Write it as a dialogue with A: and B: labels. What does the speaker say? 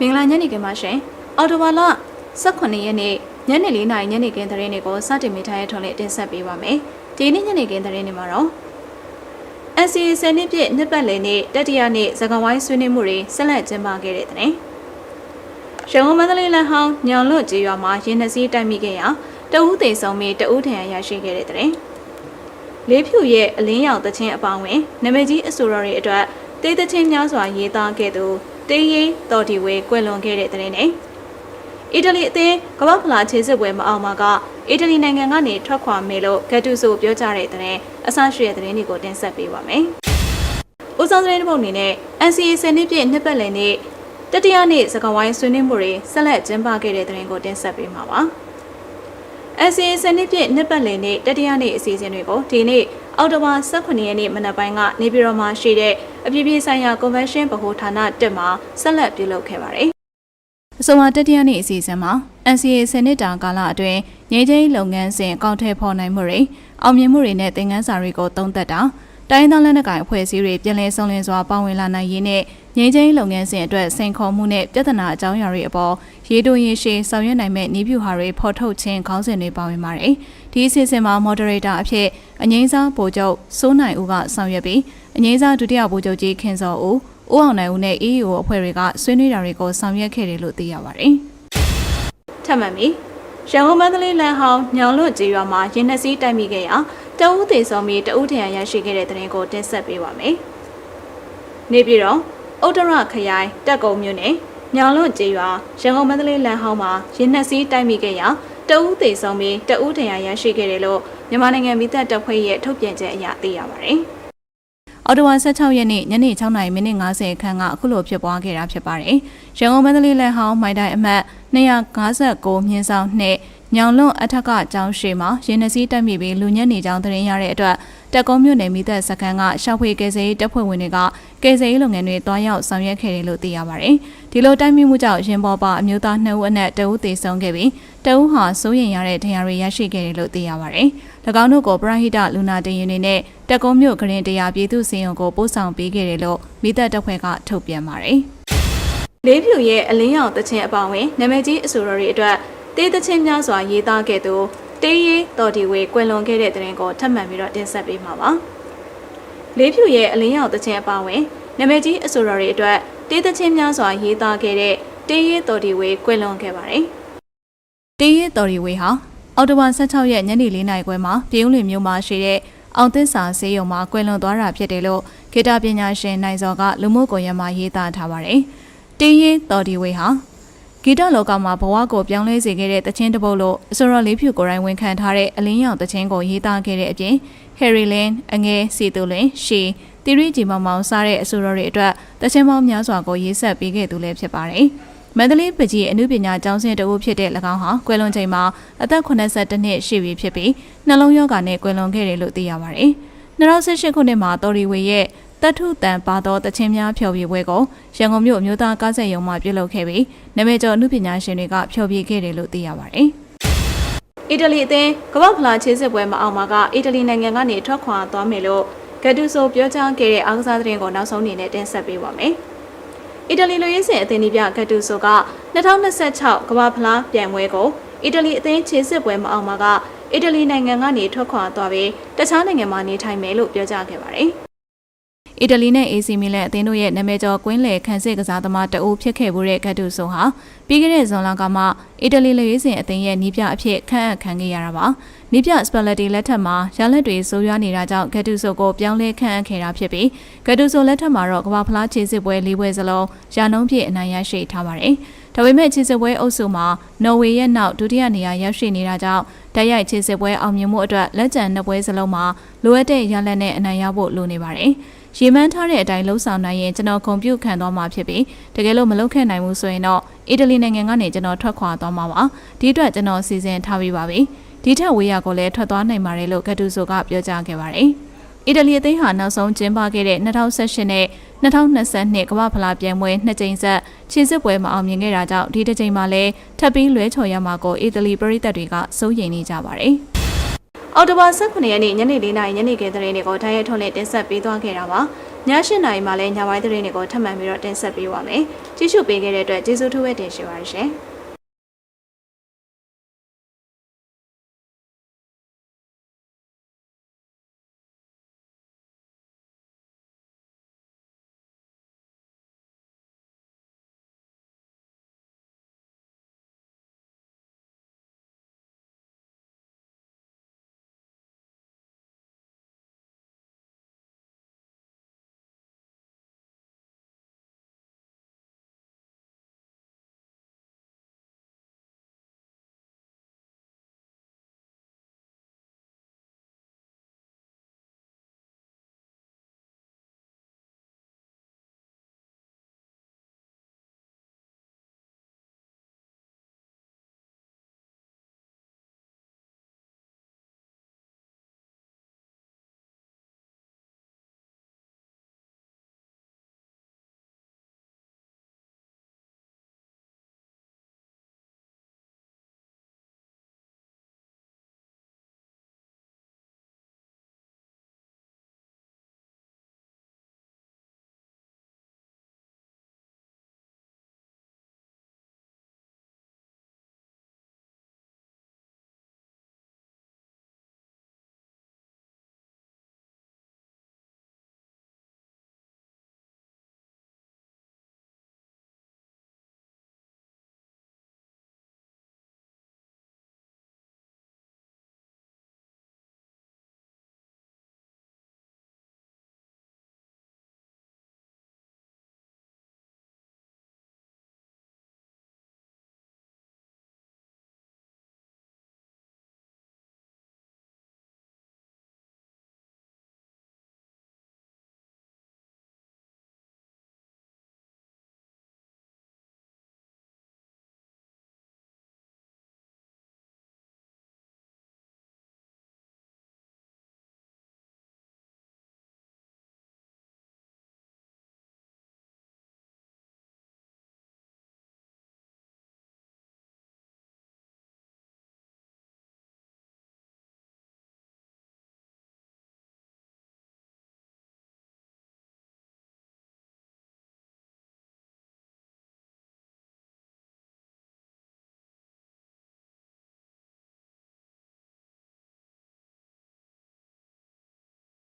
A: မင်္ဂလာညနေခင်းပါရှင်အော်တိုဘာလ18ရက်နေ့ညနေ4နာရီညနေခင်းသတင်းတွေကိုစတင်မိထားရထုံးလေးတင်ဆက်ပေးပါမယ်ဒီနေ့ညနေခင်းသတင်းတွေမှာတော့ NCA ဆယ်နှစ်ပြည့်နှစ်ပတ်လည်နေ့တတိယနေ့သကဝိုင်းဆွေးနွေးမှုတွေဆက်လက်ကျင်းပခဲ့တဲ့တဲ့ရန်ကုန်မန္တလေးလမ်းဟောင်းညောင်လွတ်ကြေးရွာမှာရင်းနှစီးတိုက်မိခဲ့ရာတအူးသေးဆုံးပြီးတအူးထံရရှိခဲ့တဲ့တဲ့လေးဖြူရဲ့အလင်းရောင်တခြင်းအပေါင်းဝင်နမကြီးအဆိုတော်တွေအတွက်တေးသချင်းများစွာရေးသားခဲ့သူ တေးရေးတော်ဒီဝဲကွယ်လွန်ခဲ့တဲ့တဲ့နဲ့အီတလီအသင်းကမ္ဘာဖလားခြေစစ်ပွဲမအောင်မှာကအီတလီနိုင်ငံကနေထွက်ခွာမယ်လို့ဂတ်တူဆိုပြောကြတဲ့တဲ့အဆရှိတဲ့သတင်းတွေကိုတင်ဆက်ပေးပါမယ်။ဦးဆောင်သတင်းတစ်ပုဒ်အနေနဲ့ NCA ဆယ်နှစ်ပြည့်နှစ်ပတ်လည်နေ့တတိယနေ့စကဝိုင်းဆွေးနွေးမှုတွေဆက်လက်ကျင်းပခဲ့တဲ့သတင်းကိုတင်ဆက်ပေးမှာပါ။ NCA ဆယ်နှစ်ပြည့်နှစ်ပတ်လည်နေ့တတိယနေ့အစီအစဉ်တွေကိုဒီနေ့အောက်တိုဘာ18ရက်နေ့မနက်ပိုင်းကနေပြည်တော်မှာရှိတဲ့ အပြည်ပြည်ဆိုင်ရာကွန်ဗင်းရှင်းဗဟိုဌာနတက်မှာဆက်လက်ပြုလုပ်ခဲ့ပါတယ်။အဆိုပါတတိယနေ့အစီအစဉ်မှာ NCA ဆယ်နှစ်တာကာလအတွင်းငြိမ်းချမ်းရေးလုပ်ငန်းစဉ်အကောင့်ထဲပေါ်နိုင်မှုတွေအောင်မြင်မှုတွေနဲ့သင်ခန်းစာတွေကိုသုံးသပ်တာတိုင်းဒေသလက်နက်ကိုင်အဖွဲ့အစည်းတွေပြည်လည်ဆုံးလင်းစွာပါဝင်လာနိုင်ရေးနဲ့ငြိမ်းချမ်းရေးလုပ်ငန်းစဉ်အတွက်စိန်ခေါ်မှုနဲ့ပြဿနာအကြောင်းအရာတွေအပေါ်ရေးတိုရေးရှည်ဆောင်ရွက်နိုင်မဲ့နည်းဗျူဟာတွေဖော်ထုတ်ခြင်းခေါင်းစဉ်တွေပါဝင်ပါတယ်။ဒီအစီအစဉ်မှာ moderator အဖြစ်အငိမ့်စားဗိုလ်ချုပ်စိုးနိုင်ဦးကဆောင်ရွက်ပြီး အငိမ့်စားဒုတိယဗိုလ်ချုပ်ကြီးခင်စောဦးဦးအောင်နိုင်ဦးနဲ့ EAO အဖွဲ့တွေကဆွေးနွေးတာတွေကိုဆောင်ရွက်ခဲ့တယ်လို့သိရပါတယ်။ထပ်မံပြီးရန်ကုန်မန္တလေးလမ်းဟောင်းညောင်လွတ်ကြေးရွာမှာရင်းနှစီးတိုက်မိခဲ့ရာတအူးသေးဆုံးပြီးတအူးထရန်ရရှိခဲ့တဲ့တဲ့ရင်ကိုတင်ဆက်ပေးပါမယ်။နေပြည်တော်ဥတ္တရခရိုင်တက်ကုံမြို့နယ်ညောင်လွတ်ကြေးရွာရန်ကုန်မန္တလေးလမ်းဟောင်းမှာရင်းနှစီးတိုက်မိခဲ့ရာတအူးသေးဆုံးပြီးတအူးထရန်ရရှိခဲ့တယ်လို့မြန်မာနိုင်ငံမိသက်တပ်ဖွဲ့ရဲ့ထုတ်ပြန်ချက်အရသိရပါတယ်။ အော်တိုဝါ16ရက်နေ့ညနေ6:50မိနစ်50ခန်းကအခုလိုဖြစ်ပွားခဲ့တာဖြစ်ပါတယ်။ရန်ကုန်မန္တလေးလမ်းဟောင်းမိုင်တိုင်းအမှတ်259မြင်းဆောင်နှင့်ညောင်လွန်အထက်ကကျောင်းရှိမှာရင်းနှစီးတက်မိပြီးလူညက်နေကြောင်းသတင်းရတဲ့အတွက်တက်ကုန်းမြို့နယ်မိသက်စခန်းကရှောက်ဖွေကယ်ဆယ်ရေးတပ်ဖွဲ့ဝင်တွေကကယ်ဆယ်ရေးလုပ်ငန်းတွေတွားရောက်ဆောင်ရွက်ခဲ့တယ်လို့သိရပါတယ်။ဒီလိုတိုက်မိမှုကြောင့်ရင်ပေါ်ပါအမျိုးသား2ဦးအနက်2ဦးသေဆုံးခဲ့ပြီး2ဦးဟာစိုးရိမ်ရတဲ့ဒဏ်ရာတွေရရှိခဲ့တယ်လို့သိရပါတယ်။၎ င်းတို့ကိုပရဟိတလူနာတင်ရင်တွေနဲ့တက်ကုန်းမြို့ကရင်တရားပြည်သူစီရင်ကိုပို့ဆောင်ပေးခဲ့တယ်လို့မိသက်တပ်ဖွဲ့ကထုတ်ပြန်ပါတယ်။လေးဖြူရဲ့အလင်းရောင်တခြင်းအပေါင်းဝင်နာမည်ကြီးအဆိုတော်တွေအတွက်တေးသချင်းများစွာရေးသားခဲ့သူတေးရေးတော်ဒီဝေကွယ်လွန်ခဲ့တဲ့တဲ့ရင်ကိုထပ်မံပြီးတော့တင်ဆက်ပေးမှာပါ။လေးဖြူရဲ့အလင်းရောင်တခြင်းအပေါင်းဝင်နာမည်ကြီးအဆိုတော်တွေအတွက်တေးသချင်းများစွာရေးသားခဲ့တဲ့တေးရေးတော်ဒီဝေကွယ်လွန်ခဲ့ပါတယ်။တေးရေးတော်ဒီဝေဟာ အော်တိုဘာ16ရက်ညနေ4နာရီခွဲမှာပြည်ဦးလွင်မြို့မှာရှိတဲ့အောင်သစ္စာဈေးရုံမှာကွယ်လွန်သွားတာဖြစ်တယ်လို့ခေတ္တပညာရှင်နိုင်စောကလူမှုကွန်ရက်မှာရေးသားထားပါတယ်။တေးရေးတော်ဒီဝေဟာဂီတလောကမှာဘဝကိုပြောင်းလဲစေခဲ့တဲ့တခြင်းတစ်ပုတ်လို့အစောရလေးဖြူကိုယ်တိုင်ဝန်ခံထားတဲ့အလင်းရောင်တခြင်းကိုရေးသားခဲ့တဲ့အပြင် Harry Lin အငယ်စီတူလင်ရှီတီရီဂျီမောင်မောင်စားတဲ့အဆိုတော်တွေအတွက်တခြင်းပေါင်းများစွာကိုရေးဆက်ပေးခဲ့သူလည်းဖြစ်ပါတယ်။ မန္တလေးပကြီးအမှုပညာကျောင်းဆင်းတဦးဖြစ်တဲ့၎င်းဟာကွယ်လွန်ချိန်မှာအသက်82နှစ်ရှိပြီဖြစ်ပြီးနှလုံးရောဂါနဲ့ကွယ်လွန်ခဲ့တယ်လို့သိရပါတယ်။2018ခုနှစ်မှာတော်ရီဝေရဲ့တထုတန်ပါသောတခြင်းများဖျော်ဖြေပွဲကိုရန်ကုန်မြို့အမျိုးသားကားဆက်ရုံမှပြုလုပ်ခဲ့ပြီးနာမည်ကျော်အမှုပညာရှင်တွေကဖျော်ဖြေခဲ့တယ်လို့သိရပါတယ်။အီတလီအသင်းကမ္ဘာဖလားခြေစစ်ပွဲမအောင်မှာကအီတလီနိုင်ငံကနေထွက်ခွာသွားမယ်လို့ဂတ်တူဆိုပြောကြားခဲ့တဲ့အားကစားသတင်းကိုနောက်ဆုံးအနေနဲ့တင်ဆက်ပေးပါမယ်။ အီတလီလူရင်းစင်အသင်းဒီပြဂတ်တူဆိုက2026ကမ္ဘာဖလားပြိုင်ပွဲကိုအီတလီအသင်းခြေစစ်ပွဲမအောင်မှာကအီတလီနိုင်ငံကနေထွက်ခွာသွားပြီးတခြားနိုင်ငံမှာနေထိုင်မယ်လို့ပြောကြားခဲ့ပါတယ်။ အီတလီနဲ့ AC မီလန်အသင်းတို့ရဲ့နာမည်ကျော်ကွင်းလယ်ခန်းစစ်ကစားသမားတအုပ်ဖြစ်ခဲ့မှုတဲ့ဂတ်တူဆိုဟာပြီးခဲ့တဲ့ဇွန်လကမှအီတလီလူရေးစင်အသင်းရဲ့နီးပြအဖြစ်ခန့်အပ်ခံခဲ့ရတာပါ။နီးပြစပလက်တီလက်ထက်မှာရလက်တွေဆိုးရွားနေတာကြောင့်ဂတ်တူဆိုကိုပြောင်းလဲခန့်အပ်ခဲ့တာဖြစ်ပြီးဂတ်တူဆိုလက်ထက်မှာတော့ကမ္ဘာဖလားခြေစစ်ပွဲ၄ပွဲစလုံးရာနှုန်းပြည့်အနိုင်ရရှိထားပါတယ်။ဒါပေမဲ့ခြေစစ်ပွဲအုပ်စုမှာနော်ဝေရဲ့နောက်ဒုတိယနေရာရရှိနေတာကြောင့်တိုက်ရိုက်ခြေစစ်ပွဲအောင်မြင်မှုအတွက်လက်ကျန်နှစ်ပွဲစလုံးမှာလိုအပ်တဲ့ရလက်နဲ့အနိုင်ရဖို့လိုနေပါတယ်။ ရေမှန်းထားတဲ့အတိုင်းလှုပ်ဆောင်နိုင်ရင်ကျွန်တော်ကွန်ပျူခံသွားမှာဖြစ်ပြီးတကယ်လို့မလုပ်ခဲ့နိုင်ဘူးဆိုရင်တော့အီတလီနိုင်ငံကနေကျွန်တော်ထွက်ခွာသွားမှာပါဒီအတွက်ကျွန်တော်စီစဉ်ထားပြီးပါပြီဒီထက်ဝေးရကိုလည်းထွက်သွားနိုင်ပါတယ်လို့ဂတ်တူဆိုကပြောကြားခဲ့ပါတယ်အီတလီအသင်းဟာနောက်ဆုံးကျင်းပခဲ့တဲ့2018နဲ့2022ကမ္ဘာဖလားပြိုင်ပွဲနှစ်ကြိမ်ဆက်ခြေစစ်ပွဲမအောင်မြင်ခဲ့တာကြောင့်ဒီတစ်ကြိမ်မှာလည်းထပ်ပြီးလွဲချော်ရမှာကိုအီတလီပရိသတ်တွေကစိုးရိမ်နေကြပါတယ်။ အော်တိုဘာ18ရက်နေ့ညနေ4:00နာရီညနေခင်းသတင်းတွေကိုတိုင်းရဲထုံးနဲ့တင်ဆက်ပေးသွားခဲ့တာပါ။၈နာရီမှလည်းညပိုင်းသတင်းတွေကိုထပ်မံပြီးတော့တင်ဆက်ပေးပါမယ်ကြည့်ရှုပေးခဲ့တဲ့အတွက်ကျေးဇူးထူးပဲတင်ရှိပါရရှင်။